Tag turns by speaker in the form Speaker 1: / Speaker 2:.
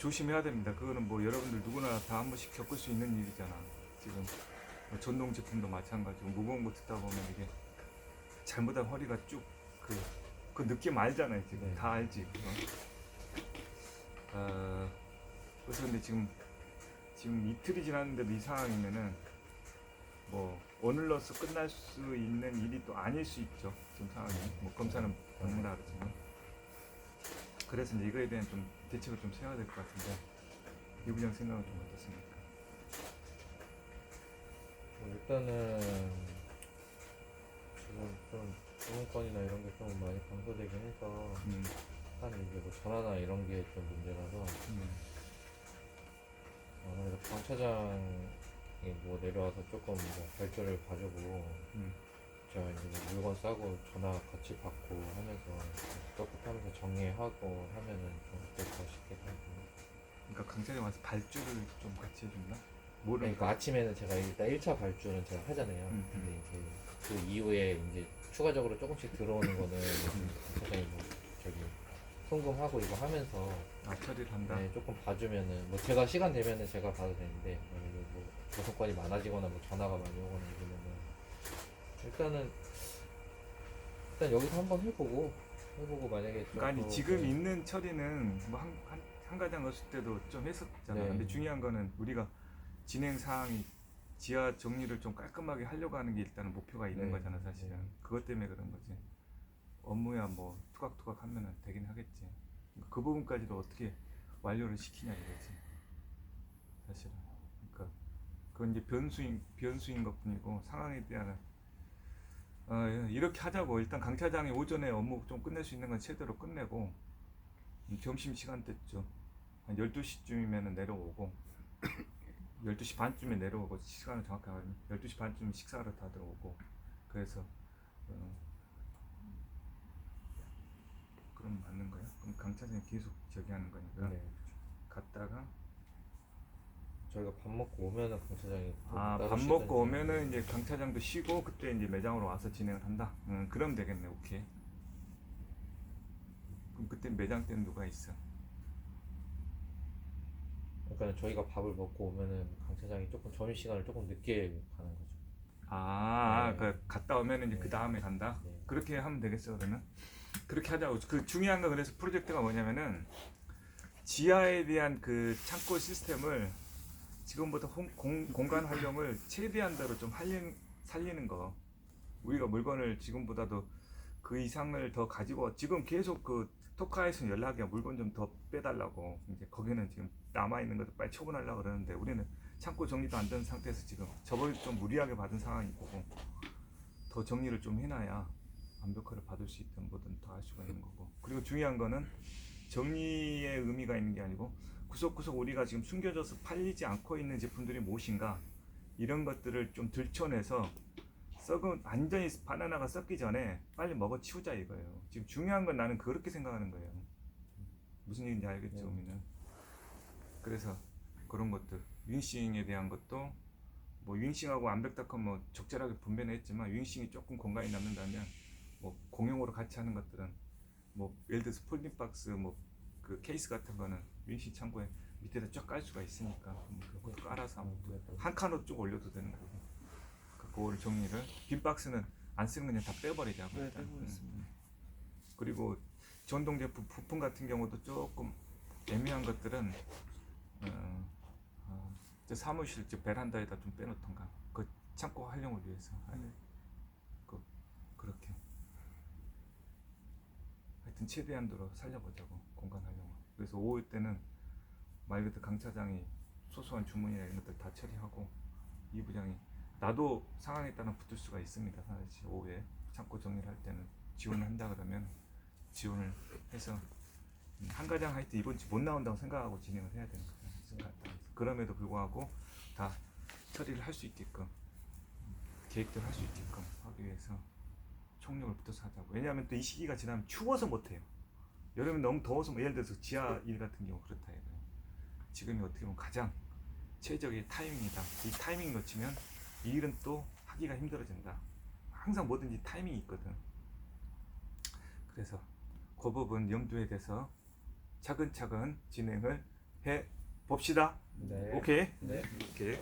Speaker 1: 조심해야 됩니다. 그거는 뭐 여러분들 누구나 다 한 번씩 겪을 수 있는 일이잖아. 지금 뭐 전동 제품도 마찬가지고 무거운 거 듣다 보면 이게 잘못하면 허리가 쭉그 그 느낌 알잖아요. 지금
Speaker 2: 네.
Speaker 1: 다 알지. 그거. 어, 그래서 근데 지금 지금 이틀이 지났는데도 이 상황이면은 뭐 오늘로서 끝날 수 있는 일이 또 아닐 수 있죠. 지금 상황이 뭐 검사는 받는다 그러지만 그래서 이제 이거에 대한 좀 대책을 좀 세워야 될 것 같은데 이 부장 생각은 좀 어떻습니까?
Speaker 2: 뭐 일단은 지금 좀 주문권이나 이런 게 좀 많이 감소되긴 해서
Speaker 1: 음,
Speaker 2: 한 이제 뭐 전화나 이런 게 좀 문제라서
Speaker 1: 음,
Speaker 2: 아무래도 강 차장이 뭐 내려와서 조금 뭐 발표를 봐주고
Speaker 1: 음.
Speaker 2: 제가 이제 뭐 물건 싸고 전화 같이 받고 하면서 떳떳하면서 정리하고 하면은 좀 어떨까 싶긴 하고
Speaker 1: 그러니까 강차장 와서 발주를 좀 같이 해준다? 뭐를
Speaker 2: 그러니까 아침에는 제가 일단 1차 발주는 제가 하잖아요.
Speaker 1: 음, 음.
Speaker 2: 근데 이제 그 이후에 이제 추가적으로 조금씩 들어오는 거는 차장이 뭐 저기 송금하고 이거 하면서
Speaker 1: 아, 처리를 한다?
Speaker 2: 네, 조금 봐주면은 뭐 제가 시간 되면은 제가 봐도 되는데 만약에 뭐 조성권이 많아지거나 뭐 전화가 많이 오거나 이러면은 일단은 일단 여기서 한번 해보고 해보고 만약에 좀
Speaker 1: 그러니까 아니
Speaker 2: 더
Speaker 1: 지금
Speaker 2: 네,
Speaker 1: 있는 처리는 뭐 한, 한, 한 가장 넣었을 때도 좀 했었잖아.
Speaker 2: 네.
Speaker 1: 근데 중요한 거는 우리가 진행 사항이 지하 정리를 좀 깔끔하게 하려고 하는 게 일단은 목표가 있는
Speaker 2: 네.
Speaker 1: 거잖아 사실은.
Speaker 2: 네.
Speaker 1: 그것 때문에 그런 거지. 업무야 뭐 투각투각 하면은 되긴 하겠지. 그러니까 그 부분까지도 어떻게 완료를 시키냐 이거지. 사실은. 그러니까 그건 이제 변수인 변수인 것뿐이고 상황에 대한 어, 이렇게 하자고 일단 강 차장이 오전에 업무 좀 끝낼 수 있는 건 최대로 끝내고 음, 점심 시간 때쯤 한 12시쯤이면 내려오고 12시 반쯤에 내려오고 시간을 정확하게 하면 12시 반쯤 식사를 다 들어오고 그래서 어, 그럼 맞는 거야? 그럼 강 차장이 계속 저기 하는 거니까
Speaker 2: 네.
Speaker 1: 갔다가
Speaker 2: 저희가 밥 먹고 오면은 강 차장이
Speaker 1: 아 밥. 먹고 오면은 이제 강 차장도 쉬고 그때 이제 매장으로 와서 진행을 한다. 음, 그럼 되겠네. 오케이. 그럼 그때 매장 때는 누가 있어?
Speaker 2: 그러니까 저희가 밥을 먹고 오면은 강 차장이 조금 점심 시간을 조금 늦게 가는 거죠.
Speaker 1: 아,
Speaker 2: 네.
Speaker 1: 그 갔다 오면은 이제
Speaker 2: 네.
Speaker 1: 그 다음에 간다.
Speaker 2: 네.
Speaker 1: 그렇게 하면 되겠어 그러면. 그렇게 하자고. 그 중요한 건 그래서 프로젝트가 뭐냐면은 지하에 대한 그 창고 시스템을 지금부터 홍- 공, 공간 활용을 최대한 대로 좀 살리는, 살리는 거. 우리가 물건을 지금보다도 그 이상을 더 가지고 지금 계속 그 토카에서 연락이 와 물건 좀 더 빼달라고 이제 거기는 지금 남아 있는 것도 빨리 처분하려고 그러는데 우리는 창고 정리도 안 된 상태에서 지금 저걸 좀 무리하게 받은 상황이고 더 정리를 좀 해놔야 완벽화를 받을 수 있든 뭐든 더 할 수가 있는 거고 그리고 중요한 거는 정리의 의미가 있는 게 아니고 구석구석 우리가 지금 숨겨져서 팔리지 않고 있는 제품들이 무엇인가 이런 것들을 좀 들춰내서 썩은 완전히 바나나가 썩기 전에 빨리 먹어 치우자 이거예요. 지금 중요한 건 나는 그렇게 생각하는 거예요. 무슨 얘기인지 알겠죠,
Speaker 2: 네.
Speaker 1: 우리는. 그래서 그런 것들 윙싱에 대한 것도 뭐 윙싱하고 암백닷컴 뭐 적절하게 분배는 했지만 윙싱이 조금 공간이 남는다면 뭐 공용으로 같이 하는 것들은 뭐 예를 들어서 폴딩 박스 뭐 그 케이스 같은 거는 윙싱 창고에 밑에다 쫙 깔 수가 있으니까 뭐 그것도 깔아서
Speaker 2: 음,
Speaker 1: 한 칸으로 쭉 올려도 되는 거고 그- 그거를 정리를 빈 박스는 안 쓰는 거 그냥 다 빼버리자고
Speaker 3: 네. 빼버렸습니다.
Speaker 1: 음. 그리고 전동 제품 부품 같은 경우도 조금 애매한 것들은 어, 어, 저 사무실 저 베란다에다 좀 빼놓던가 그 창고 활용을 위해서
Speaker 3: 네.
Speaker 1: 그 그렇게 하여튼 최대한도로 살려보자고 공간 활용을. 그래서 오후 때는 말 그대로 강 차장이 소소한 주문이나 이런 것들 다 처리하고 이 부장이 나도 상황에 따라 붙을 수가 있습니다. 사실 오후에 창고 정리를 할 때는 지원을 한다 그러면 지원을 해서 음, 한 가장 하여튼 이번 주 못 나온다고 생각하고 진행을 해야 되는 거예요. 그럼에도 불구하고 다 처리를 할 수 있게끔 음, 계획대로 할 수 있게끔 하기 위해서 총력을 붙여서 하자고 왜냐하면 또 이 시기가 지나면 추워서 못해요 여름에 너무 더워서 뭐 예를 들어서 지하 일 같은 경우 그렇다 이거예요 지금이 어떻게 보면 가장 최적의 타이밍이다 이 타이밍 놓치면 이 일은 또 하기가 힘들어진다 항상 뭐든지 타이밍이 있거든 그래서 그 부분 염두에 대서 차근차근 진행을 해 봅시다.
Speaker 2: 네.
Speaker 1: 오케이.
Speaker 2: 네.
Speaker 1: 오케이.